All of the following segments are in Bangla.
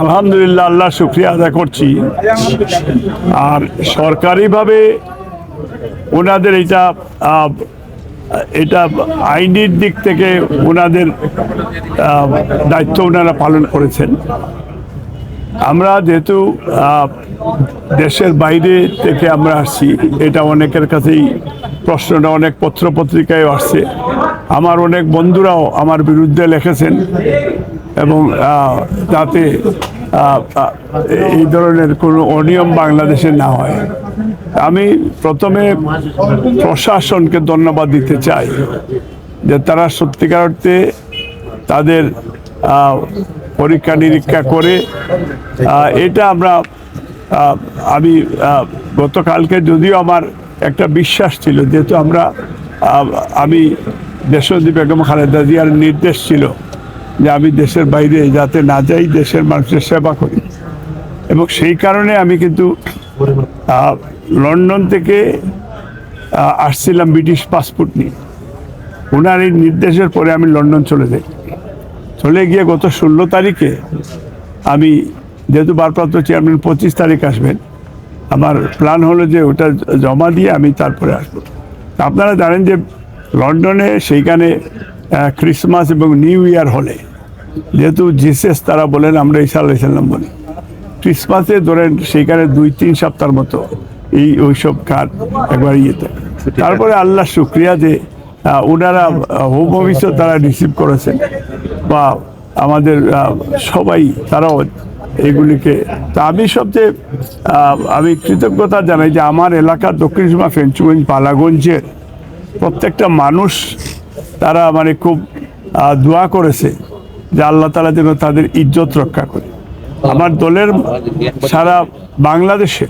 আলহামদুলিল্লাহ আল্লাহ শুক্রিয়া আদায় করছি। আর সরকারিভাবে ওনাদের এটা এটা আইনের দিক থেকে ওনাদের দায়িত্ব ওনারা পালন করেছেন। আমরা যেহেতু দেশের বাইরে থেকে আমরা আসছি, এটা অনেকের কাছেই প্রশ্নটা অনেক পত্র পত্রিকায় আসছে। আমার অনেক বন্ধুরাও আমার বিরুদ্ধে লিখেছেন। এবং আহ, এই ধরনের কোনো অনিয়ম বাংলাদেশে না হয়। আমি প্রথমে প্রশাসনকে ধন্যবাদ দিতে চাই যে তারা সত্যিকার অর্থে তাদের পরীক্ষা নিরীক্ষা করে এটা আমরা আমি গতকালকে যদিও আমার একটা বিশ্বাস ছিল যেহেতু আমরা আমি দেশদী বেগম খালেদা জিয়ার নির্দেশ ছিল যে আমি দেশের বাইরে যাতে না যাই, দেশের মানুষের সেবা করি। এবং সেই কারণে আমি কিন্তু লন্ডন থেকে আসছিলাম ব্রিটিশ পাসপোর্ট নিয়ে। ওনার এই নির্দেশের পরে আমি লন্ডন চলে যাই। চলে গিয়ে গত ষোলো তারিখে আমি, যেহেতু ভারপ্রাপ্ত চেয়ারম্যান, পঁচিশ তারিখ আসবেন, আমার প্ল্যান হলো যে ওটা জমা দিয়ে আমি তারপরে আসব। আপনারা জানেন যে লন্ডনে সেইখানে ক্রিসমাস এবং নিউ ইয়ার হলে যেহেতু জিসেস তারা বলেন, আমরা ঈসা আলাইসাল্লাম বলি। ক্রিসমাসে ধরেন সেইখানে দুই, তিন সপ্তাহের মতো এই ওইসব কাজ একবার ইয়েতে। তারপরে আল্লাহ শুক্রিয়া যে ওনারা হোম অফিসও তারা রিসিভ করেছেন। বা আমাদের সবাই তারাও এগুলিকে, তা আমি সবচেয়ে আমি কৃতজ্ঞতা জানাই যে আমার এলাকার দক্ষিণ সীমা ফেঞ্চুগঞ্জ পালাগঞ্জের প্রত্যেকটা মানুষ তারা মানে খুব দোয়া করেছে। যে আল্লাহ তালা যেন তাদের ইজ্জত রক্ষা করে। আমার দলের সারা বাংলাদেশে,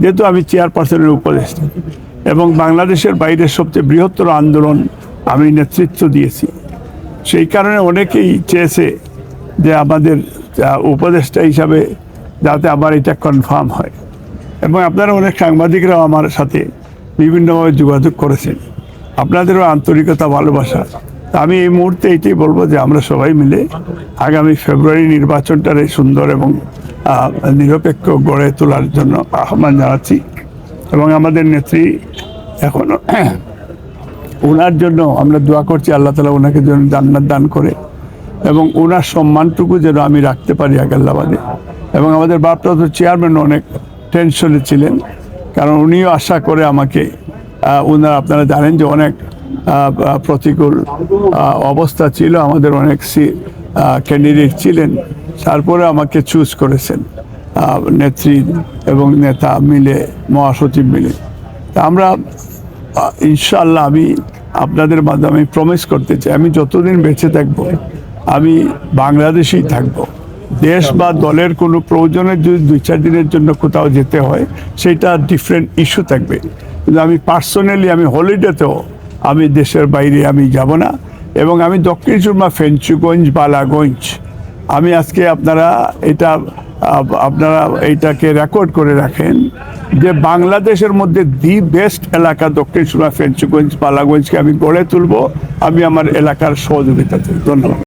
যেহেতু আমি চেয়ারপারসনের উপদেষ্টা, এবং বাংলাদেশের বাইরে সবচেয়ে বৃহত্তর আন্দোলন আমি নেতৃত্ব দিয়েছি। সেই কারণে অনেকেই চেয়েছে যে আমাদের উপদেষ্টা হিসাবে যাতে আমার এটা কনফার্ম হয়। এবং আপনারা অনেক সাংবাদিকরাও আমার সাথে বিভিন্নভাবে যোগাযোগ করেছেন। আপনাদেরও আন্তরিকতা, ভালোবাসা আমি এই মুহূর্তে এটাই বলব যে আমরা সবাই মিলে আগামী ফেব্রুয়ারি নির্বাচনটারে সুন্দর এবং নিরপেক্ষ গড়ে তোলার জন্য আহ্বান জানাচ্ছি। এবং আমাদের নেত্রী এখনও ওনার জন্য আমরা দোয়া করছি, আল্লাহ তালা ওনাকে যেন জান্নাত দান করে এবং ওনার সম্মানটুকু যেন আমি রাখতে পারি আগাল্লাবাদে এবং আমাদের ভারপ্রাপ্ত চেয়ারম্যান অনেক টেনশনে ছিলেন, কারণ উনিও আশা করে আমাকে ওনারা আপনারা জানেন যে অনেক প্রতিকূল অবস্থা ছিল। আমাদের অনেক ক্যান্ডিডেট ছিলেন। তারপরে আমাকে চুজ করেছেন নেত্রী এবং নেতা মিলে, মহাসচিব মিলে। আমরা ইনশাল্লাহ আমি আপনাদের মাধ্যমে প্রমিস করতে চাই, আমি যতদিন বেঁচে থাকব, আমি বাংলাদেশেই থাকব। দেশ বা দলের কোনো প্রয়োজনের যদি দুই চার দিনের জন্য কোথাও যেতে হয়, সেটা ডিফারেন্ট ইস্যু থাকবে। কিন্তু আমি পার্সোনালি আমি হলিডেতেও আমি দেশের বাইরে আমি যাব না। এবং আমি দক্ষিণ সুরমা ফেঞ্চুগঞ্জ, বালাগঞ্জ। আমি আজকে আপনারা এটা আপনারা এইটাকে রেকর্ড করে রাখেন যে বাংলাদেশের মধ্যে দি বেস্ট এলাকা দক্ষিণ সুরমা ফেঞ্চুগঞ্জ পালাগঞ্জকে আমি গড়ে তুলব। আমি আমার এলাকার সহযোগিতা চাই। ধন্যবাদ।